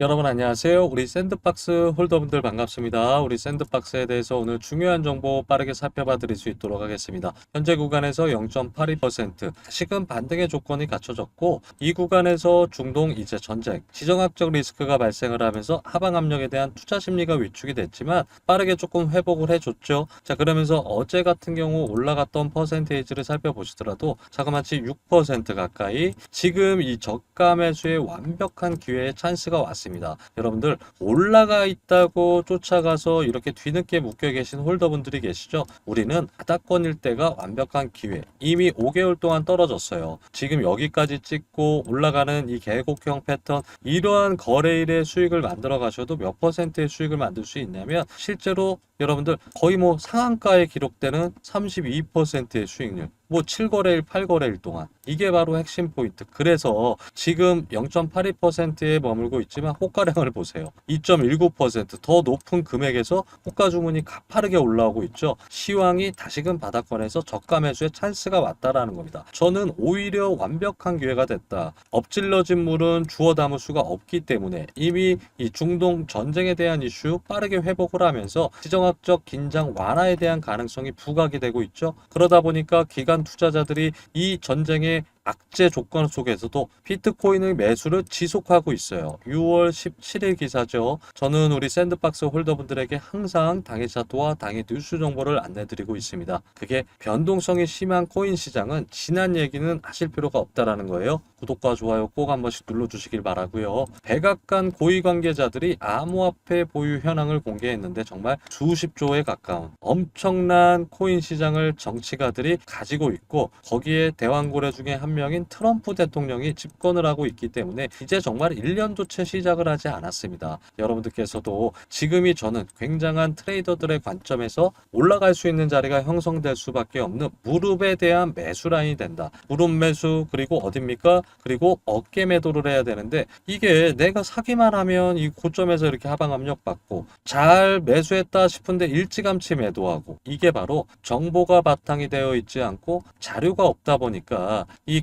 여러분 안녕하세요. 우리 샌드박스 홀더분들 반갑습니다. 우리 샌드박스에 대해서 오늘 중요한 정보 빠르게 살펴봐 드릴 수 있도록 하겠습니다. 현재 구간에서 0.82% 다시금 반등의 조건이 갖춰졌고 이 구간에서 중동 이제 전쟁, 지정학적 리스크가 발생을 하면서 하방 압력에 대한 투자 심리가 위축이 됐지만 빠르게 조금 회복을 해줬죠. 자 그러면서 어제 같은 경우 올라갔던 퍼센테이지를 살펴보시더라도 자그마치 6% 가까이 지금 이 저가 매수의 완벽한 기회에 찬스가 왔습니다. 여러분들 올라가 있다고 쫓아가서 이렇게 뒤늦게 묶여 계신 홀더분들이 계시죠? 우리는 바닥권일 때가 완벽한 기회. 이미 5개월 동안 떨어졌어요. 지금 여기까지 찍고 올라가는 이 계곡형 패턴 이러한 거래일의 수익을 만들어 가셔도 몇 퍼센트의 수익을 만들 수 있냐면 실제로 여러분들 거의 뭐 상한가에 기록되는 32%의 수익률. 뭐 7거래일, 8거래일 동안 이게 바로 핵심 포인트. 그래서 지금 0.82%에 머물고 있지만 호가량을 보세요. 2.19%더 높은 금액에서 호가 주문이 가파르게 올라오고 있죠. 시황이 다시금 바닥권에서 저가 매수의 찬스가 왔다라는 겁니다. 저는 오히려 완벽한 기회가 됐다. 엎질러진 물은 주워 담을 수가 없기 때문에 이미 이 중동 전쟁에 대한 이슈 빠르게 회복을 하면서 지정학적 긴장 완화에 대한 가능성이 부각이 되고 있죠. 그러다 보니까 기관 투자자들이 이 전쟁의 악재 조건 속에서도 비트코인의 매수를 지속하고 있어요. 6월 17일 기사죠. 저는 우리 샌드박스 홀더분들에게 항상 당일 차트와 당일 뉴스 정보를 안내드리고 있습니다. 그게 변동성이 심한 코인 시장은 지난 얘기는 하실 필요가 없다라는 거예요. 구독과 좋아요 꼭 한 번씩 눌러주시길 바라고요. 백악관 고위 관계자들이 암호화폐 보유 현황을 공개했는데 정말 수십조에 가까운 엄청난 코인 시장을 정치가들이 가지고 있고 거기에 대왕고래 중에 한 명인 트럼프 대통령이 집권을 하고 있기 때문에 이제 정말 1년도 채 시작을 하지 않았습니다. 여러분들께서도 지금이 저는 굉장한 트레이더들의 관점에서 올라갈 수 있는 자리가 형성될 수밖에 없는 무릎에 대한 매수 라인이 된다. 무릎 매수 그리고 어딥니까? 그리고 어깨 매도를 해야 되는데 이게 내가 사기만 하면 이 고점에서 이렇게 하방 압력 받고 잘 매수했다 싶은데 일찌감치 매도하고 이게 바로 정보가 바탕이 되어 있지 않고 자료가 없다 보니까 이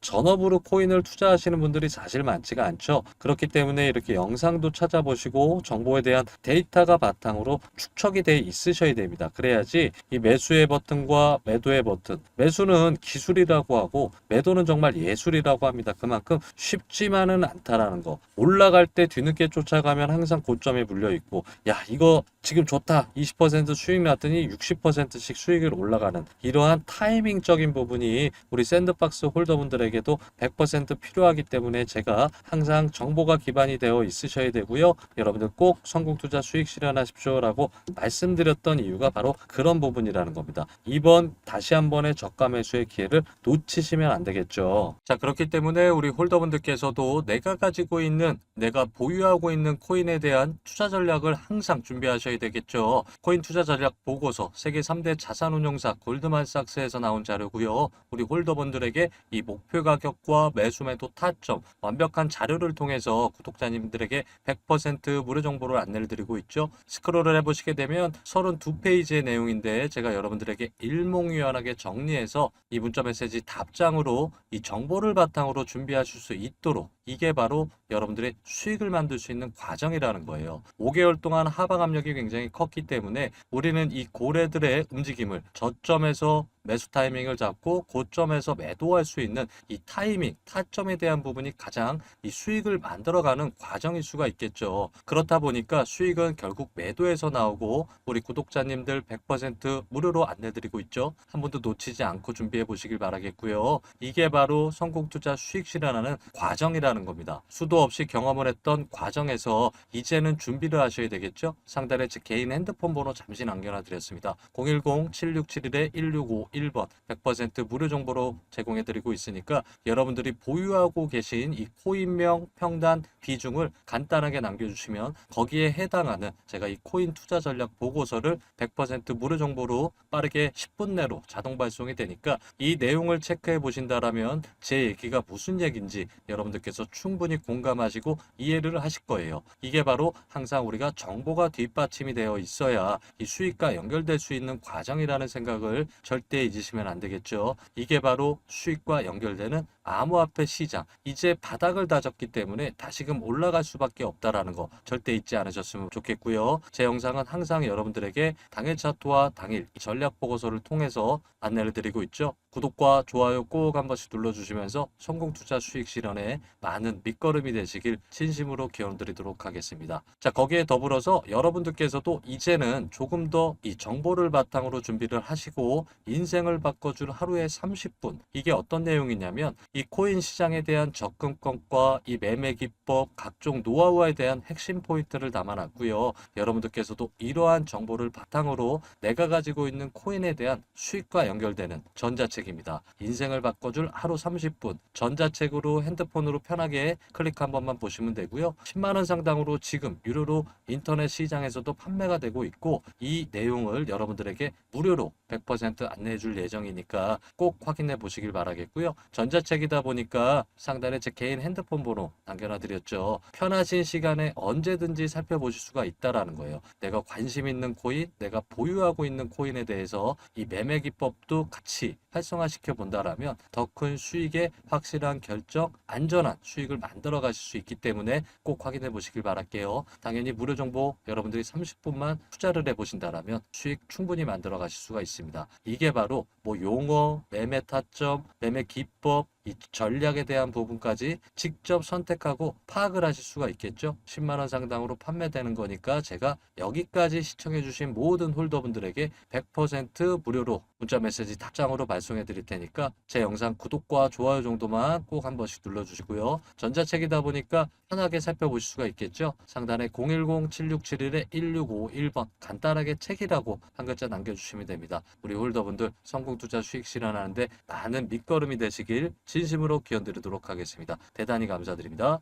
전업으로 코인을 투자하시는 분들이 사실 많지가 않죠. 그렇기 때문에 이렇게 영상도 찾아보시고 정보에 대한 데이터가 바탕으로 축적이 돼 있으셔야 됩니다. 그래야지 이 매수의 버튼과 매도의 버튼. 매수는 기술이라고 하고 매도는 정말 예술이라고 합니다. 그만큼 쉽지만은 않다라는 거. 올라갈 때 뒤늦게 쫓아가면 항상 고점에 물려 있고 야 이거 지금 좋다 20% 수익 났더니 60%씩 수익을 올라가는 이러한 타이밍적인 부분이 우리 샌드박스 홀더분들 에게도 100% 필요하기 때문에 제가 항상 정보가 기반이 되어 있으셔야 되고요. 여러분들 꼭 성공 투자 수익 실현하십시오라고 말씀드렸던 이유가 바로 그런 부분이라는 겁니다. 이번 다시 한 번의 저가 매수의 기회를 놓치시면 안 되겠죠. 자, 그렇기 때문에 우리 홀더분들께서도 내가 가지고 있는 내가 보유하고 있는 코인에 대한 투자 전략을 항상 준비하셔야 되겠죠. 코인 투자 전략 보고서 세계 3대 자산운용사 골드만삭스에서 나온 자료고요. 우리 홀더분들에게 이 목표 가격과 매수 매도 타점 완벽한 자료를 통해서 구독자님들에게 100% 무료 정보를 안내를 드리고 있죠. 스크롤을 해보시게 되면 32페이지의 내용인데 제가 여러분들에게 일목요연하게 정리해서 이 문자 메시지 답장으로 이 정보를 바탕으로 준비하실 수 있도록 이게 바로 여러분들의 수익을 만들 수 있는 과정이라는 거예요. 5개월 동안 하방 압력이 굉장히 컸기 때문에 우리는 이 고래들의 움직임을 저점에서 매수 타이밍을 잡고 고점에서 매도할 수 있는 이 타이밍, 타점에 대한 부분이 가장 이 수익을 만들어가는 과정일 수가 있겠죠. 그렇다 보니까 수익은 결국 매도에서 나오고 우리 구독자님들 100% 무료로 안내드리고 있죠. 한 번도 놓치지 않고 준비해 보시길 바라겠고요. 이게 바로 성공 투자 수익 실현하는 과정이라는 겁니다. 수도 없이 경험을 했던 과정에서 이제는 준비를 하셔야 되겠죠. 상단에 제 개인 핸드폰 번호 잠시 남겨놔 드렸습니다. 010-7671-1651 1번 100% 무료 정보로 제공해 드리고 있으니까 여러분들이 보유하고 계신 이 코인명 평단 비중을 간단하게 남겨주시면 거기에 해당하는 제가 이 코인 투자 전략 보고서를 100% 무료 정보로 빠르게 10분 내로 자동 발송이 되니까 이 내용을 체크해 보신다라면 제 얘기가 무슨 얘기인지 여러분들께서 충분히 공감하시고 이해를 하실 거예요. 이게 바로 항상 우리가 정보가 뒷받침이 되어 있어야 이 수익과 연결될 수 있는 과정이라는 생각을 절대 잊으시면 안 되겠죠. 이게 바로 수익과 연결되는 암호화폐 시장 이제 바닥을 다졌기 때문에 다시금 올라갈 수밖에 없다라는 거 절대 잊지 않으셨으면 좋겠고요. 제 영상은 항상 여러분들에게 당일 차트와 당일 전략 보고서를 통해서 안내를 드리고 있죠. 구독과 좋아요 꼭 한 번씩 눌러주시면서 성공 투자 수익 실현에 많은 밑거름이 되시길 진심으로 기원 드리도록 하겠습니다. 자, 거기에 더불어서 여러분들께서도 이제는 조금 더 이 정보를 바탕으로 준비를 하시고 인생을 바꿔줄 하루에 30분. 이게 어떤 내용이냐면 이 코인 시장에 대한 접근법과 이 매매 기법, 각종 노하우에 대한 핵심 포인트를 담아놨고요. 여러분들께서도 이러한 정보를 바탕으로 내가 가지고 있는 코인에 대한 수익과 연결되는 전자책입니다. 인생을 바꿔줄 하루 30분 전자책으로 핸드폰으로 편하게 클릭 한 번만 보시면 되고요. 10만 원 상당으로 지금 유료로 인터넷 시장에서도 판매가 되고 있고 이 내용을 여러분들에게 무료로 100% 안내해 줄 예정이니까 꼭 확인해 보시길 바라겠고요. 전자책이다 보니까 상단에 제 개인 핸드폰 번호 남겨놔 드렸죠. 편하신 시간에 언제든지 살펴보실 수가 있다라는 거예요. 내가 관심 있는 코인, 내가 보유하고 있는 코인에 대해서 이 매매 기법도 같이 활성화시켜 본다라면 더 큰 수익에 확실한 결정, 안전한 수익 을 만들어 가실 수 있기 때문에 꼭 확인해 보시길 바랄게요. 당연히 무료 정보 여러분들이 30분만 투자를 해 보신다라면 수익 충분히 만들어 가실 수가 있습니다. 이게 바로 뭐 용어, 매매 타점, 매매 기법, 이 전략에 대한 부분까지 직접 선택하고 파악을 하실 수가 있겠죠. 10만 원 상당으로 판매되는 거니까 제가 여기까지 시청해 주신 모든 홀더분들에게 100% 무료로 문자 메시지 답장으로 발송해 드릴 테니까 제 영상 구독과 좋아요 정도만 꼭 한 번씩 눌러 주시고요. 전자책이다 보니까 편하게 살펴보실 수가 있겠죠. 상단에 010-7671-1651번 간단하게 책이라고 한 글자 남겨주시면 됩니다. 우리 홀더분들 성공 투자 수익 실현하는데 많은 밑거름이 되시길 진심으로 기원 드리도록 하겠습니다. 대단히 감사드립니다.